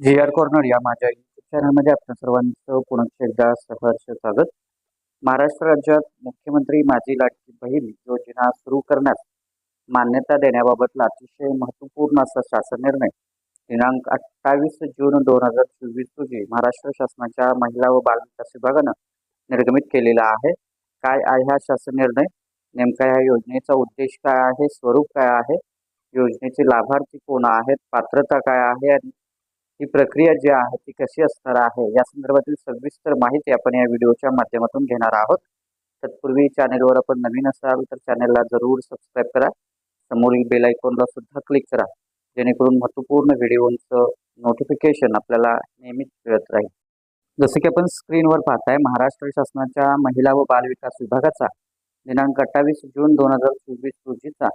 जी R corner या माझ्या YouTube चॅनलमध्ये आपल्या सर्वांचं पुन्हा एकदा सहर्ष स्वागत. महाराष्ट्र राज्यात मुख्यमंत्री माझी लाडकी बहीण योजना सुरू करण्यास मान्यता देण्याबाबतला अतिशय महत्त्वपूर्ण असा शासन निर्णय. दिनांक अठ्ठावीस जून दोन हजार चोवीस रोजी महाराष्ट्र शासनाच्या महिला व बालविकास विभागानं निर्गमित केलेला आहे. काय आहे हा शासन निर्णय? नेमका या योजनेचा उद्देश काय आहे? स्वरूप काय आहे? योजनेचे लाभार्थी कोण आहेत? पात्रता काय आहे? आणि ही प्रक्रिया जी आहे ती कशी असणार आहे या संदर्भातील सविस्तर माहिती आपण या व्हिडिओच्या माध्यमातून घेणार आहोत. तत्पूर्वी चॅनेलवर आपण नवीन असाल तर चॅनेलला जरूर सबस्क्राईब करा. समोरील बेल आयकॉनला सुद्धा क्लिक करा जेणेकरून महत्त्वपूर्ण व्हिडिओचं नोटिफिकेशन आपल्याला नेहमीच मिळत राहील. जसं की आपण स्क्रीनवर पाहताय महाराष्ट्र शासनाच्या महिला व बालविकास विभागाचा दिनांक अठ्ठावीस जून दोन हजार चोवीस रोजीचा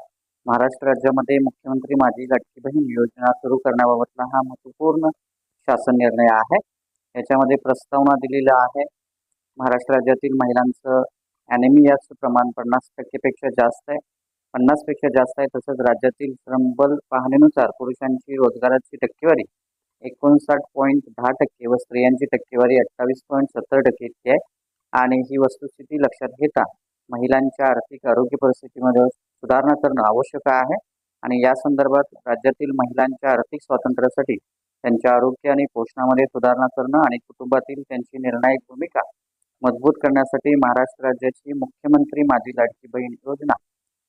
महाराष्ट्र राज्यामध्ये मुख्यमंत्री माझी लाडकी बहीण योजना सुरू करण्याबाबतला हा महत्त्वपूर्ण शासन निर्णय आहे. याच्यामध्ये प्रस्तावना दिलेला आहे. महाराष्ट्र राज्यातील महिलांचं ॲनिमियाचं प्रमाण पन्नास टक्केपेक्षा जास्त आहे. पन्नासपेक्षा जास्त आहे तसंच राज्यातील श्रमबल पाहणीनुसार पुरुषांची रोजगाराची टक्केवारी एकोणसाठ पॉईंट दहा टक्के व स्त्रियांची टक्केवारी अठ्ठावीस पॉईंट सत्तर टक्के इतकी आहे. आणि ही वस्तुस्थिती लक्षात घेता महिलांच्या आर्थिक आरोग्य परिस्थितीमध्ये सुधारणा करणं आवश्यक आहे. आणि या संदर्भात राज्यातील महिलांच्या आर्थिक स्वातंत्र्यासाठी त्यांच्या आरोग्य आणि पोषणामध्ये सुधारणा करणं आणि कुटुंबातील त्यांची निर्णायक भूमिका मजबूत करण्यासाठी महाराष्ट्र राज्याची मुख्यमंत्री माझी लाडकी बहीण योजना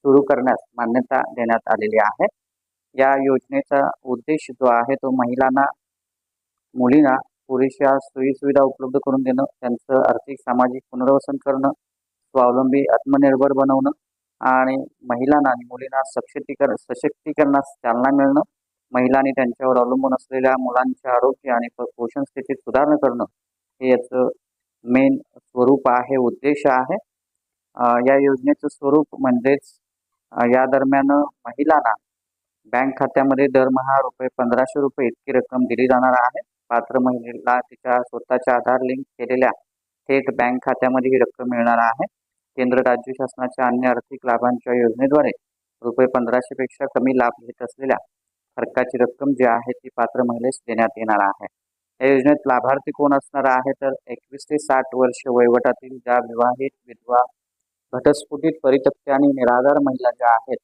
सुरू करण्यास मान्यता देण्यात आलेली आहे. या योजनेचा उद्देश जो आहे तो महिलांना मुलींना पुरेशा सोयीसुविधा उपलब्ध करून देणं त्यांचं आर्थिक सामाजिक पुनर्वसन करणं स्वावलंबी आत्मनिर्भर बनवणं आणि महिलांना आणि मुलींना सक्षतीकरण सशक्तीकरणास चालना मिळणं महिला आणि त्यांच्यावर अवलंबून असलेल्या मुलांचे आरोग्य आणि पोषण स्थितीत सुधारणा करणं हे याचं मेन स्वरूप आहे उद्देश आहे. या योजनेचं स्वरूप म्हणजेच या दरम्यान महिलांना बँक खात्यामध्ये दरमहा रुपये पंधराशे रुपये इतकी रक्कम दिली जाणार आहे. पात्र महिलेला तिच्या स्वतःच्या आधार लिंक केलेल्या थेट बँक खात्यामध्ये ही रक्कम मिळणार आहे. केंद्र राज्य शासनाच्या अन्य आर्थिक लाभांच्या योजनेद्वारे रुपये पंधराशेपेक्षा कमी लाभ घेत असलेल्या फरकाची रक्कम जी आहे ती पात्र महिलेस देण्यात येणार आहे. या योजनेत लाभार्थी कोण असणार आहे तर एकवीस ते साठ वर्ष वयोगटातील ज्या विवाहित विधवा घटस्फुटीत परित्यक्त्या आणि निराधार महिला ज्या आहेत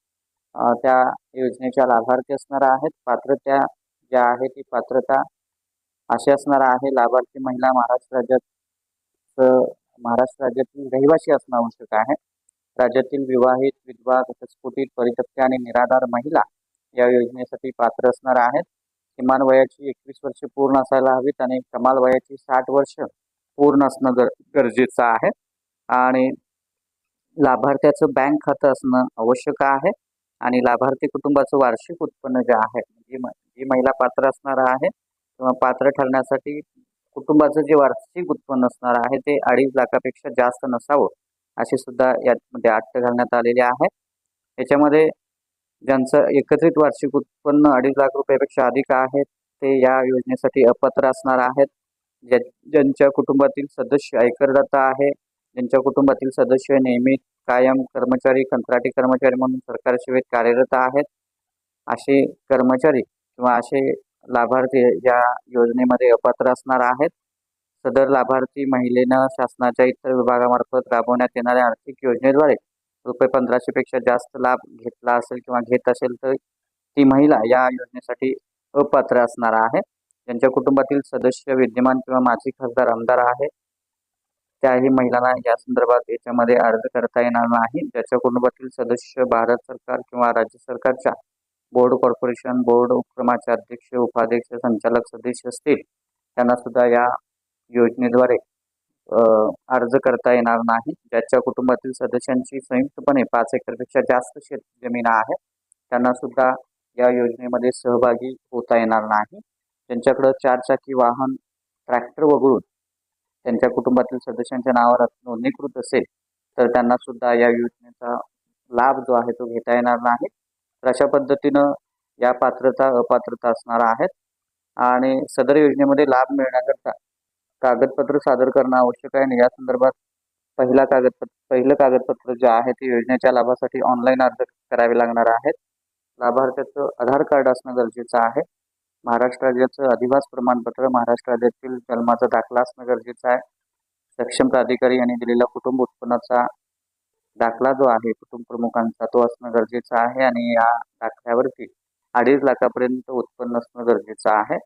त्या योजनेच्या लाभार्थी असणार आहेत. पात्रता ज्या आहे ती पात्रता अशी असणार आहे. लाभार्थी महिला महाराष्ट्र राज्यात महाराष्ट्र राज्यातील रहिवासी असणं आवश्यक आहे. राज्यातील विवाहित विधवा घटस्फोटित परित्यक्त्या आणि निराधार महिला या योजनेसाठी पात्र असणार आहेत. किमान वयाची एकवीस वर्ष पूर्ण असायला हवीत आणि कमाल वयाची साठ वर्ष पूर्ण असणं गर गरजेचं आहे. आणि लाभार्थ्याचं बँक खातं असणं आवश्यक आहे. आणि लाभार्थी कुटुंबाचं वार्षिक उत्पन्न जे आहे जी म- जी महिला पात्र असणार आहे किंवा पात्र ठरण्यासाठी कुटुंबाचं जे वार्षिक उत्पन्न असणार आहे ते अडीच लाखापेक्षा जास्त नसावं अशी सुद्धा यामध्ये अट घालण्यात आलेली आहे. याच्यामध्ये ज्यांचं एकत्रित वार्षिक उत्पन्न अडीच लाख रुपयापेक्षा अधिक आहे ते या योजनेसाठी अपात्र असणार आहेत. ज्या ज्यांच्या कुटुंबातील सदस्य आयकरदाता आहे ज्यांच्या कुटुंबातील सदस्य नेहमी कायम कर्मचारी कंत्राटी कर्मचारी म्हणून सरकार सेवेत कार्यरत आहेत असे कर्मचारी किंवा असे लाभार्थी या योजनेमध्ये अपात्र असणार आहेत. सदर लाभार्थी महिलेनं शासनाच्या इतर विभागामार्फत राबवण्यात येणाऱ्या आर्थिक योजनेद्वारे रुपये पंधराशेपेक्षा जास्त लाभ घेतला असेल किंवा घेत असेल तर ती महिला या योजनेसाठी अपात्र असणार आहे. ज्यांच्या कुटुंबातील सदस्य विद्यमान किंवा माजी खासदार आमदार आहे त्याही महिलांना या संदर्भात याच्यामध्ये अर्ज करता येणार नाही. ज्याच्या कुटुंबातील सदस्य भारत सरकार किंवा राज्य सरकारच्या बोर्ड कॉर्पोरेशन बोर्ड उपक्रमाचे अध्यक्ष उपाध्यक्ष संचालक सदस्य असतील त्यांना सुद्धा या योजनेद्वारे अर्ज करता येणार नाही. ज्याच्या कुटुंबातील सदस्यांची संयुक्तपणे पाच एकरपेक्षा जास्त शेत जमीन आहे त्यांना सुद्धा या योजनेमध्ये सहभागी होता येणार नाही. ज्यांच्याकडं चारचाकी वाहन ट्रॅक्टर वगळून त्यांच्या कुटुंबातील सदस्यांच्या नावावर नोंदणीकृत असेल तर त्यांना सुद्धा या योजनेचा लाभ जो आहे तो घेता येणार नाही. तर अशा पद्धतीनं या पात्रता अपात्रता असणार आहेत. आणि सदर योजनेमध्ये लाभ मिळण्याकरता कागदपत्र सादर करणं आवश्यक आहे. आणि या संदर्भात पहिला कागदपत्र पहिलं कागदपत्र जे आहे ते योजनेच्या लाभासाठी ऑनलाईन अर्ज करावे लागणार आहेत. लाभार्थ्याचं आधार कार्ड असणं गरजेचं आहे. महाराष्ट्र राज्याचं अधिवास प्रमाणपत्र महाराष्ट्र राज्यातील जन्माचा दाखला असणं गरजेचं आहे. सक्षम प्राधिकारी यांनी दिलेला कुटुंब उत्पन्नाचा दाखला जो आहे कुटुंब प्रमुखांचा तो असणं गरजेचं आहे आणि या दाखल्यावरती अडीच लाखापर्यंत उत्पन्न असणं गरजेचं आहे.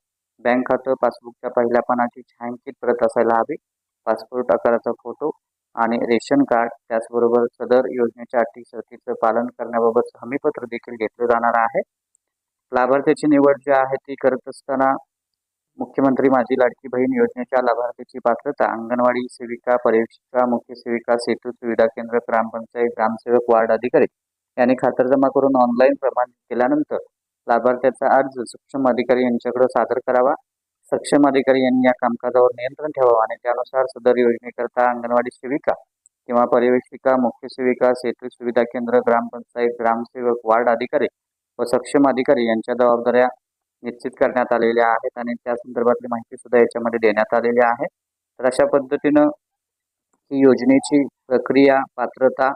बँक खातं पासबुकच्या पहिल्या पानाची छायांकित प्रत असायला हवी. पासपोर्ट आकाराचा फोटो आणि रेशन कार्ड त्याचबरोबर सदर योजनेच्या अटी शर्तीचं पालन करण्याबाबत हमीपत्र देखील घेतलं जाणार आहे. लाभार्थ्याची निवड जी आहे ती करत असताना मुख्यमंत्री माझी लाडकी बहीण योजनेच्या लाभार्थीची पात्रता अंगणवाडी सेविका पर्यवेक्षिका मुख्य सेविका सेतू सुविधा केंद्र ग्रामपंचायत ग्रामसेवक वार्ड अधिकारी यांनी खातरजमा करून ऑनलाईन प्रमाणित केल्यानंतर लाभार्थ्याचा अर्ज सक्षम अधिकारी यांच्याकडे सादर करावा. सक्षम अधिकारी यांनी या कामकाजावर नियंत्रण ठेवावं आणि त्यानुसार सदर योजनेकरता अंगणवाडी सेविका किंवा पर्यवेक्षिका मुख्य सेविका सेतू सुविधा केंद्र ग्रामपंचायत ग्रामसेवक वार्ड अधिकारी व सक्षम अधिकारी यांच्या जबाबदाऱ्या निश्चित करण्यात आलेल्या आहेत आणि त्या संदर्भातली माहिती सुद्धा याच्यामध्ये देण्यात आलेली आहे. तर अशा पद्धतीनं ही योजनेची प्रक्रिया पात्रता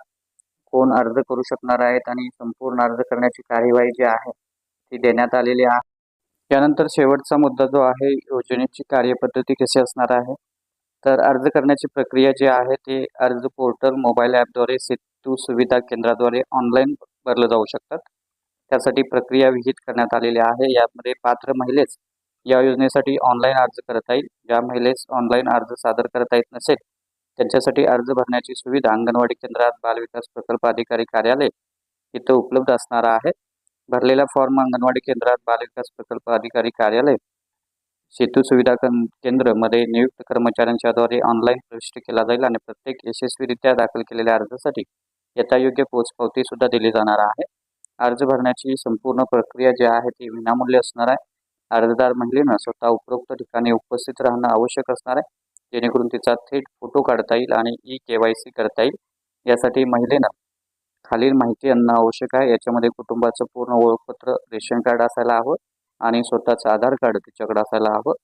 कोण अर्ज करू शकणार आहेत आणि संपूर्ण अर्ज करण्याची कार्यवाही जी आहे ती देण्यात आलेली आहे. त्यानंतर शेवटचा मुद्दा जो आहे योजनेची कार्यपद्धती कशी असणार आहे? तर अर्ज करण्याची प्रक्रिया जी आहे ती अर्ज पोर्टल मोबाईल ॲपद्वारे सेतू सुविधा केंद्राद्वारे ऑनलाईन भरलं जाऊ शकतात. त्यासाठी प्रक्रिया विहित करण्यात आलेली आहे. यामध्ये पात्र महिलेस या योजनेसाठी ऑनलाईन अर्ज करता येईल ज्या महिलेस ऑनलाईन अर्ज सादर करता येत नसेल त्यांच्यासाठी अर्ज भरण्याची सुविधा अंगणवाडी केंद्रात बालविकास प्रकल्प अधिकारी कार्यालय इथं उपलब्ध असणार आहे. भरलेला फॉर्म अंगणवाडी केंद्रात बालविकास प्रकल्प अधिकारी कार्यालय सेतू सुविधा कं- केंद्रमध्ये नियुक्त कर्मचाऱ्यांच्याद्वारे ऑनलाईन प्रविष्ट केला जाईल आणि प्रत्येक यशस्वीरित्या दाखल केलेल्या अर्जासाठी यथायोग्य पोचपावती सुद्धा दिली जाणार आहे. अर्ज भरण्याची संपूर्ण प्रक्रिया जी आहे ती विनामूल्य असणार आहे. अर्जदार महिलेनं स्वतः उपरोक्त ठिकाणी उपस्थित राहणं आवश्यक असणार आहे. जेणेकरून तिचा थेट फोटो काढता येईल आणि ई के वाय सी करता येईल. यासाठी महिलेनं खालील माहिती आणणं आवश्यक आहे. याच्यामध्ये कुटुंबाचं पूर्ण ओळखपत्र रेशन कार्ड असायला हवं आणि स्वतःचं आधार कार्ड तिच्याकडे असायला हवं.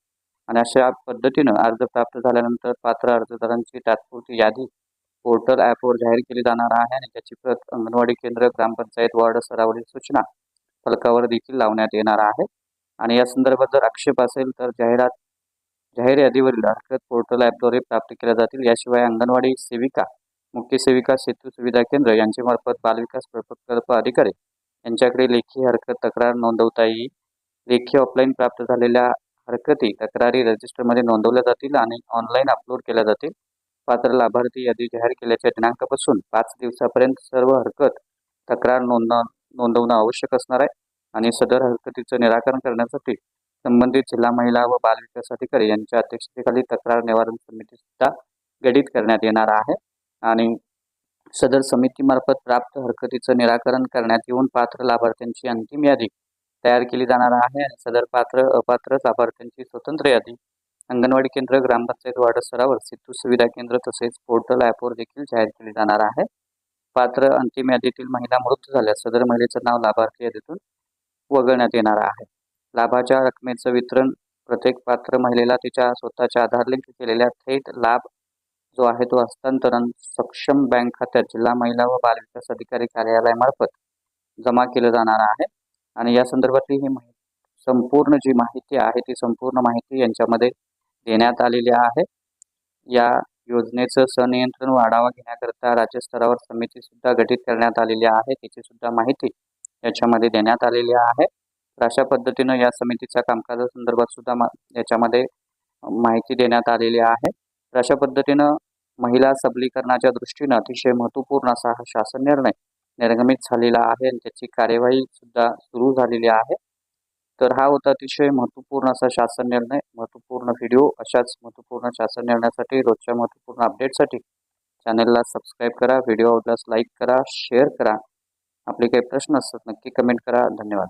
आणि अशा पद्धतीनं अर्ज प्राप्त झाल्यानंतर पात्र अर्जदारांची तात्पुरती यादी पोर्टल ॲपवर जाहीर केली जाणार आहे आणि त्याची प्रत अंगणवाडी केंद्र ग्रामपंचायत वार्ड स्तरावरील सूचना फलकावर देखील लावण्यात येणार आहे. आणि या संदर्भात जर आक्षेप असेल तर जाहिरात जाहीर यादीवरील हरकत पोर्टल ॲपद्वारे प्राप्त केल्या जातील. याशिवाय अंगणवाडी सेविका मुख्य सेविका सेतू सुविधा केंद्र यांच्यामार्फत बालविकास प्रकल्प अधिकारी यांच्याकडे लेखी हरकत तक्रार नोंदवता येईल लेखी ऑफलाईन प्राप्त झालेल्या हरकती तक्रारी रजिस्टरमध्ये नोंदवल्या जातील आणि ऑनलाईन अपलोड केल्या जातील. पात्र लाभार्थी यादी जाहीर केल्याच्या दिनांकापासून पाच दिवसापर्यंत सर्व हरकत तक्रार नोंद नोंदवणं आवश्यक असणार आहे आणि सदर हरकतीचं निराकरण करण्यासाठी संबंधित जिल्हा महिला व बाल विकास अधिकारी यांच्या अध्यक्षतेखाली तक्रार निवारण समिती सुद्धा गठीत करण्यात येणार आहे आणि सदर समितीमार्फत प्राप्त हरकतीचं निराकरण करण्यात येऊन पात्र लाभार्थ्यांची अंतिम यादी तयार केली जाणार आहे आणि सदर पात्र अपात्र लाभार्थ्यांची स्वतंत्र यादी अंगणवाडी केंद्र ग्रामपंचायत वार्ड स्तरावर सेतू सुविधा केंद्र तसेच पोर्टल ॲपवर देखील जाहीर केली जाणार आहे. पात्र अंतिम यादीतील महिला मृत झाल्यास सदर महिलेचं नाव लाभार्थी यादीतून वगळण्यात येणार आहे. लाभाच्या रकमेचं वितरण प्रत्येक पात्र महिलेला तिच्या स्वतःच्या आधार लिंक केलेल्या थेट लाभ जो आहे तो हस्तांतरण सक्षम बँक खात्यात जिल्हा महिला व बालविकास अधिकारी कार्यालयामार्फत जमा केलं जाणार आहे. आणि या संदर्भातली ही माहिती संपूर्ण जी माहिती आहे ती संपूर्ण माहिती यांच्यामध्ये देण्यात आलेली आहे. या योजनेचं सनियंत्रण वाढावा आढावा घेण्याकरता राज्यस्तरावर समिती सुद्धा गठीत करण्यात आलेली आहे. त्याची सुद्धा माहिती याच्यामध्ये देण्यात आलेली आहे. तर अशा पद्धतीनं या समितीच्या कामकाजासंदर्भात सुद्धा मा याच्यामध्ये माहिती देण्यात आलेली आहे. तर अशा पद्धतीनं महिला सबलीकरणाच्या दृष्टीनं अतिशय महत्त्वपूर्ण असा हा शासन निर्णय निर्गमित झालेला आहे. आणि त्याची कार्यवाही सुद्धा सुरू झालेली आहे. तर हा होता अतिशय महत्त्वपूर्ण असा शासन निर्णय महत्त्वपूर्ण व्हिडिओ अशाच महत्त्वपूर्ण शासन निर्णयासाठी रोजच्या महत्त्वपूर्ण अपडेटसाठी चॅनलला सबस्क्राईब करा व्हिडिओ आवडल्यास लाईक करा शेअर करा. आपले काही प्रश्न असतात नक्की कमेंट करा. धन्यवाद.